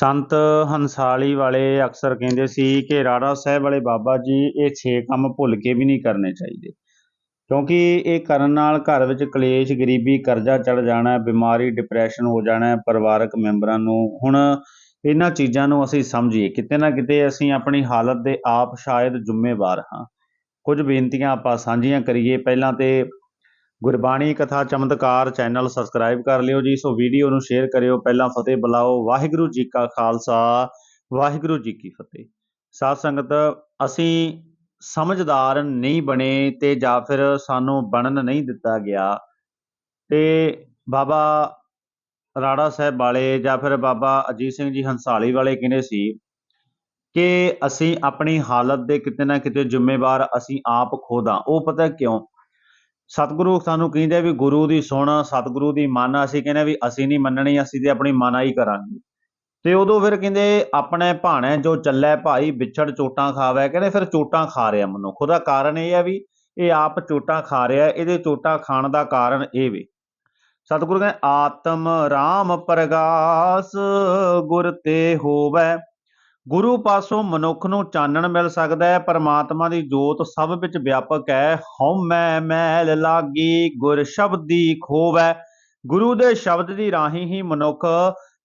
ਸੰਤ ਹੰਸਾਲੀ ਵਾਲੇ ਅਕਸਰ ਕਹਿੰਦੇ ਸੀ ਕਿ ਰਾੜਾ ਸਾਹਿਬ ਵਾਲੇ ਬਾਬਾ ਜੀ, ਇਹ ਛੇ ਕੰਮ ਭੁੱਲ ਕੇ ਵੀ ਨਹੀਂ ਕਰਨੇ ਚਾਹੀਦੇ। ਕਿਉਂਕਿ ਇਹ ਕਰਨ ਨਾਲ ਘਰ ਵਿੱਚ ਕਲੇਸ਼, ਗਰੀਬੀ, ਕਰਜ਼ਾ ਚੜ ਜਾਣਾ, ਬਿਮਾਰੀ ਡਿਪਰੈਸ਼ਨ ਹੋ ਜਾਣਾ, ਪਰਿਵਾਰਕ ਮੈਂਬਰਾਂ ਨੂੰ, ਹੁਣ ਇਹਨਾਂ ਚੀਜ਼ਾਂ ਨੂੰ ਅਸੀਂ ਸਮਝੀਏ। ਕਿਤੇ ਨਾ ਕਿਤੇ ਅਸੀਂ ਆਪਣੀ ਹਾਲਤ ਦੇ ਆਪ ਸ਼ਾਇਦ ਜ਼ਿੰਮੇਵਾਰ ਹਾਂ। ਕੁਝ ਬੇਨਤੀਆਂ ਆਪਾਂ ਸਾਂਝੀਆਂ ਕਰੀਏ। ਪਹਿਲਾਂ ਤੇ ਗੁਰਬਾਣੀ ਕਥਾ ਚਮਤਕਾਰ ਚੈਨਲ ਸਬਸਕ੍ਰਾਈਬ ਕਰ ਲਿਓ ਜੀ, ਸੋ ਵੀਡੀਓ ਨੂੰ ਸ਼ੇਅਰ ਕਰਿਓ। ਪਹਿਲਾਂ ਫਤਿਹ ਬੁਲਾਓ। ਵਾਹਿਗੁਰੂ ਜੀ ਕਾ ਖਾਲਸਾ, ਵਾਹਿਗੁਰੂ ਜੀ ਕੀ ਫਤਿਹ। ਸਾਧ ਸੰਗਤ, ਅਸੀਂ ਸਮਝਦਾਰ ਨਹੀਂ ਬਣੇ ਤੇ ਜਾਂ ਫਿਰ ਸਾਨੂੰ ਬਣਨ ਨਹੀਂ ਦਿੱਤਾ ਗਿਆ ਤੇ ਬਾਬਾ ਰਾੜਾ ਸਾਹਿਬ ਵਾਲੇ ਜਾਂ ਫਿਰ ਬਾਬਾ ਅਜੀਤ ਸਿੰਘ ਜੀ ਹੰਸਾਲੀ ਵਾਲੇ ਕਹਿੰਦੇ ਸੀ ਕਿ ਅਸੀਂ ਆਪਣੀ ਹਾਲਤ ਦੇ ਕਿਤੇ ਨਾ ਕਿਤੇ ਜ਼ਿੰਮੇਵਾਰ ਅਸੀਂ ਆਪ ਖੁਦ ਹਾਂ ਉਹ ਪਤਾ ਕਿਉਂ? ਸਤਿਗੁਰੂ ਸਾਨੂੰ ਕਹਿੰਦੇ ਵੀ ਗੁਰੂ ਦੀ ਸੁਣ, ਸਤਿਗੁਰੂ ਦੀ ਮੰਨ, ਅਸੀਂ ਕਹਿੰਦੇ ਵੀ ਅਸੀਂ ਨਹੀਂ ਮੰਨਣੀ, ਅਸੀਂ ਤੇ ਆਪਣੀ ਮਨਾਈ ਕਰਾਂਗੇ। ਤੇ ਉਦੋਂ ਫਿਰ ਕਹਿੰਦੇ ਆਪਣੇ ਭਾਣੇ ਜੋ ਚੱਲੇ ਭਾਈ, ਵਿਛੜ ਚੋਟਾਂ ਖਾਵੇ, ਕਹਿੰਦੇ ਫਿਰ ਚੋਟਾਂ ਖਾ ਰਿਹਾ ਮਨੁੱਖ। ਉਹਦਾ ਕਾਰਨ ਇਹ ਹੈ ਵੀ ਇਹ ਆਪ ਚੋਟਾਂ ਖਾ ਰਿਹਾ, ਇਹਦੇ ਚੋਟਾਂ ਖਾਣ ਦਾ ਕਾਰਨ ਇਹ ਵੀ। ਸਤਿਗੁਰੂ ਕਹਿੰਦੇ, ਆਤਮ ਰਾਮ ਪ੍ਰਗਾਸ, ਗੁਰ ਤੇ ਹੋਵੇ। ਗੁਰੂ ਪਾਸੋਂ ਮਨੁੱਖ ਨੂੰ ਚਾਨਣ ਮਿਲ ਸਕਦਾ ਹੈ, ਪਰਮਾਤਮਾ ਦੀ ਜੋਤ ਸਭ ਵਿੱਚ ਵਿਆਪਕ ਹੈ। ਹਉਮੈ ਮੈਲ ਲਾਗੀ, ਗੁਰ ਸ਼ਬਦੀ ਖੋਵੈ। ਗੁਰੂ ਦੇ ਸ਼ਬਦ ਦੀ ਰਾਹੀਂ ਹੀ ਮਨੁੱਖ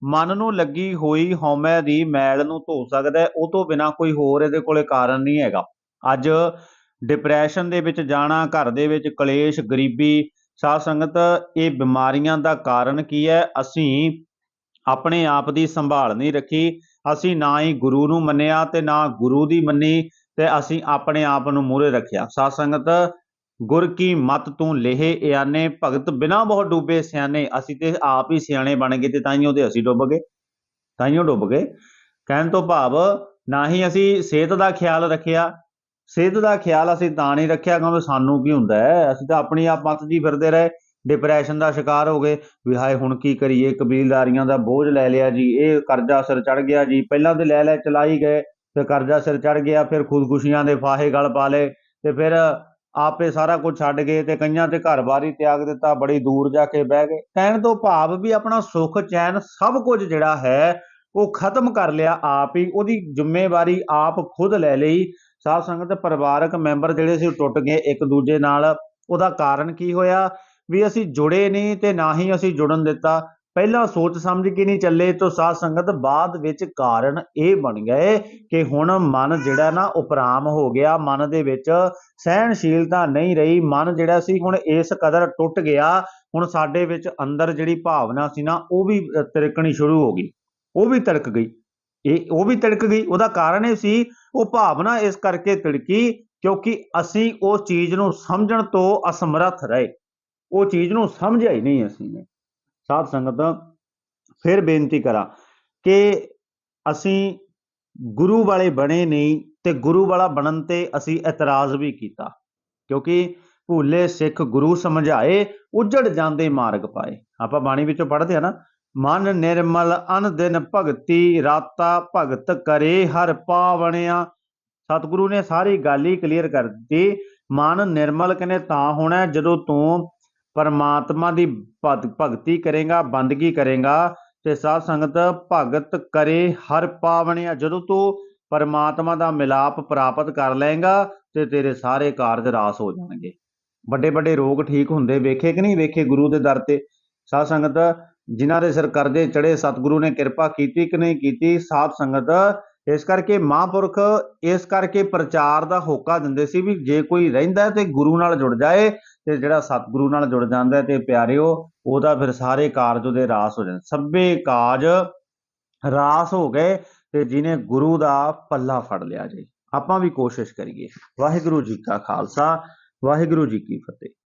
ਮਨ ਨੂੰ ਲੱਗੀ ਹੋਈ ਹਉਮੈ ਦੀ ਮੈਲ ਨੂੰ ਧੋ ਸਕਦਾ ਹੈ। ਉਹ ਤੋਂ ਬਿਨਾ ਕੋਈ ਹੋਰ ਇਹਦੇ ਕੋਲੇ ਕਾਰਨ ਨਹੀਂ ਹੈਗਾ। ਅੱਜ ਡਿਪਰੈਸ਼ਨ ਦੇ ਵਿੱਚ ਜਾਣਾ, ਘਰ ਦੇ ਵਿੱਚ ਕਲੇਸ਼, ਗਰੀਬੀ ਸਾਧ ਸੰਗਤ ਇਹ ਬਿਮਾਰੀਆਂ ਦਾ ਕਾਰਨ ਕੀ ਹੈ? ਅਸੀਂ ਆਪਣੇ ਆਪ ਦੀ ਸੰਭਾਲ ਨਹੀਂ ਰੱਖੀ। ਅਸੀਂ ਨਾ ਹੀ ਗੁਰੂ ਨੂੰ ਮੰਨਿਆ ਤੇ ਨਾ ਗੁਰੂ ਦੀ ਮੰਨੀ ਤੇ ਅਸੀਂ ਆਪਣੇ ਆਪ ਨੂੰ ਮੂਹਰੇ ਰੱਖਿਆ। ਸਾਧ ਸੰਗਤ ਗੁਰ ਕੀ ਮਤ ਤੂੰ ਲੇਹੇ ਇਆਨੇ, ਭਗਤ ਬਿਨਾ ਬਹੁਤ ਡੂਬੇ ਸਿਆਣੇ, ਅਸੀਂ ਤੇ ਆਪ ਹੀ ਸਿਆਣੇ ਬਣ ਗਏ ਤੇ ਤਾਈਓ ਤੇ ਅਸੀਂ ਡੁੱਬ ਗਏ। ਤਾਈਓ ਡੁੱਬ ਗਏ। ਕਹਿਣ ਤੋਂ ਭਾਵ ਨਾ ਹੀ ਅਸੀਂ ਸਿਹਤ ਦਾ ਖਿਆਲ ਰੱਖਿਆ। ਸਿਹਤ ਦਾ ਖਿਆਲ ਅਸੀਂ ਤਾਂ ਨਹੀਂ ਰੱਖਿਆ ਕਿਉਂਕਿ ਸਾਨੂੰ ਕੀ ਹੁੰਦਾ ਹੈ? ਅਸੀਂ ਤਾਂ ਆਪਣੀ ਆਪ ਮਤ ਜੀ ਫਿਰਦੇ ਰਹੇ। ਡਿਪਰੈਸ਼ਨ ਦਾ ਸ਼ਿਕਾਰ ਹੋ ਗਏ। ਵੀ ਹਾਏ, ਹੁਣ ਕੀ ਕਰੀਏ? ਕਬੀਲਦਾਰੀਆਂ ਦਾ ਬੋਝ ਲੈ ਲਿਆ ਜੀ। ਇਹ ਕਰਜ਼ਾ ਸਿਰ ਚੜ ਗਿਆ ਜੀ। ਪਹਿਲਾਂ ਤੇ ਲੈ ਲੈ ਚਲਾਈ ਗਏ, ਫਿਰ ਕਰਜ਼ਾ ਸਿਰ ਚੜ ਗਿਆ, ਫਿਰ ਖੁਦਕੁਸ਼ੀਆਂ ਦੇ ਫਾਹੇ ਗਲ ਪਾ ਲਏ, ਤੇ ਫਿਰ ਆਪੇ ਸਾਰਾ ਕੁਝ ਛੱਡ ਗਏ ਤੇ ਕਈਆਂ ਤੇ ਘਰ-ਬਾਰ ਹੀ ਤਿਆਗ ਦਿੱਤਾ, ਬੜੀ ਦੂਰ ਜਾ ਕੇ ਬਹਿ ਗਏ। ਕਹਿਣ ਤੋਂ ਭਾਵ ਵੀ ਆਪਣਾ ਸੁੱਖ, ਚੈਨ ਸਭ ਕੁਝ ਜਿਹੜਾ ਹੈ, ਉਹ ਖਤਮ ਕਰ ਲਿਆ ਆਪ ਹੀ। ਉਹਦੀ ਜ਼ਿੰਮੇਵਾਰੀ ਆਪ ਖੁਦ ਲੈ ਲਈ। ਸਾਧ ਸੰਗਤ, ਪਰਿਵਾਰਕ ਮੈਂਬਰ ਜਿਹੜੇ ਸੀ, ਉਹ ਟੁੱਟ ਗਏ ਇੱਕ ਦੂਜੇ ਨਾਲ। ਉਹਦਾ ਕਾਰਨ ਕੀ ਹੋਇਆ? ਵੀ ਅਸੀਂ ਜੁੜੇ ਨਹੀਂ ਤੇ ਨਾ ਹੀ ਅਸੀਂ ਜੁੜਨ ਦਿੱਤਾ। ਪਹਿਲਾਂ ਸੋਚ ਸਮਝ ਕੇ ਨਹੀਂ ਚੱਲੇ ਤੋਂ ਸਾਧ ਸੰਗਤ ਬਾਅਦ ਵਿੱਚ ਕਾਰਨ ਇਹ ਬਣ ਗਏ ਕਿ ਹੁਣ ਮਨ ਜਿਹੜਾ ਨਾ ਉਪਰਾਮ ਹੋ ਗਿਆ। ਮਨ ਦੇ ਵਿੱਚ ਸਹਿਣਸ਼ੀਲਤਾ ਨਹੀਂ ਰਹੀ। ਮਨ ਜਿਹੜਾ ਸੀ ਹੁਣ ਇਸ ਕਦਰ ਟੁੱਟ ਗਿਆ। ਹੁਣ ਸਾਡੇ ਵਿੱਚ ਅੰਦਰ ਜਿਹੜੀ ਭਾਵਨਾ ਸੀ ਨਾ ਉਹ ਵੀ ਅ, ਤਿੜਕਣੀ ਸ਼ੁਰੂ ਹੋ ਗਈ। ਉਹ ਵੀ ਤਿੜਕ ਗਈ। ਇਹ ਉਹ ਵੀ ਤਿੜਕ ਗਈ। ਉਹਦਾ ਕਾਰਨ ਇਹ ਸੀ ਉਹ ਭਾਵਨਾ ਇਸ ਕਰਕੇ ਤਿੜਕੀ ਕਿਉਂਕਿ ਅਸੀਂ ਉਹ ਚੀਜ਼ ਨੂੰ ਸਮਝਣ ਤੋਂ ਅਸਮਰੱਥ ਰਹੇ। ਉਹ ਚੀਜ਼ ਨੂੰ ਸਮਝਿਆ ਹੀ ਨਹੀਂ ਅਸੀਂ ਨੇ। ਸਾਧ ਸੰਗਤ, ਫਿਰ ਬੇਨਤੀ ਕਰਾਂ ਕਿ ਅਸੀਂ ਗੁਰੂ ਵਾਲੇ ਬਣੇ ਨਹੀਂ ਤੇ ਗੁਰੂ ਵਾਲਾ ਬਣਨ ਤੇ ਅਸੀਂ ਇਤਰਾਜ਼ ਵੀ ਕੀਤਾ, ਕਿਉਂਕਿ ਭੂਲੇ ਸਿੱਖ ਗੁਰੂ ਸਮਝਾਏ, ਉਜੜ ਜਾਂਦੇ ਮਾਰਗ ਪਾਏ। ਆਪਾਂ ਬਾਣੀ ਵਿੱਚੋਂ ਪੜ੍ਹਦੇ ਆ ਨਾ, ਮਨ ਨਿਰਮਲ ਅਨ ਦਿਨ ਭਗਤੀ, ਰਾਤਾ ਭਗਤ ਕਰੇ ਹਰ ਪਾਵਣਿਆ। ਸਤਿਗੁਰੂ ਨੇ ਸਾਰੀ ਗੱਲ ਹੀ ਕਲੀਅਰ ਕਰ ਦਿੱਤੀ, ਮਨ ਨਿਰਮਲ ਕਹਿੰਦੇ ਤਾਂ ਹੋਣਾ, ਜਦੋਂ ਤੂੰ ਪਰਮਾਤਮਾ ਦੀ ਭਗ- ਭਗਤੀ ਕਰੇਗਾ, ਬੰਦਗੀ ਕਰੇਗਾ ਤੇ ਸਾਧ ਸੰਗਤ ਭਗਤ ਕਰੇ ਹਰ ਪਾਵਣਿਆ ਜਦੋਂ ਤੂੰ ਪਰਮਾਤਮਾ ਦਾ ਮਿਲਾਪ ਪ੍ਰਾਪਤ ਕਰ ਲਏਗਾ ਤੇ ਤੇਰੇ ਸਾਰੇ ਕਾਰਜ ਰਾਸ ਹੋ ਜਾਣਗੇ। ਵੱਡੇ ਵੱਡੇ ਰੋਗ ਠੀਕ ਹੁੰਦੇ ਵੇਖੇ ਕਿ ਨਹੀਂ ਵੇਖੇ ਗੁਰੂ ਦੇ ਦਰ ਤੇ? ਸਾਧ ਸੰਗਤ, ਜਿਨ੍ਹਾਂ ਦੇ ਸਿਰ ਕਰਜ਼ੇ ਚੜੇ ਸਤਿਗੁਰੂ ਨੇ ਕਿਰਪਾ ਕੀਤੀ ਕਿ ਨਹੀਂ ਕੀਤੀ, ਸਾਧ ਸੰਗਤ ਇਸ ਕਰਕੇ ਮਹਾਂਪੁਰਖ ਇਸ ਕਰਕੇ ਪ੍ਰਚਾਰ ਦਾ ਹੋਕਾ ਦਿੰਦੇ ਸੀ ਵੀ ਜੇ ਕੋਈ ਰਹਿੰਦਾ ਤੇ ਗੁਰੂ ਨਾਲ ਜੁੜ ਜਾਏ ਤੇ ਜਿਹੜਾ ਸਤਿਗੁਰੂ ਨਾਲ ਜੁੜ ਜਾਂਦਾ ਤੇ ਪਿਆਰਿਓ, ਉਹਦਾ ਫਿਰ ਸਾਰੇ ਕਾਰਜ ਉਹਦੇ ਰਾਸ ਹੋ ਜਾਂਦੇ ਸਭੇ ਕਾਜ ਰਾਸ ਹੋ ਗਏ ਤੇ ਜਿਹਨੇ ਗੁਰੂ ਦਾ ਪੱਲਾ ਫੜ ਲਿਆ ਜੀ। ਆਪਾਂ ਵੀ ਕੋਸ਼ਿਸ਼ ਕਰੀਏ। ਵਾਹਿਗੁਰੂ ਜੀ ਕਾ ਖਾਲਸਾ, ਵਾਹਿਗੁਰੂ ਜੀ ਕੀ ਫਤਿਹ।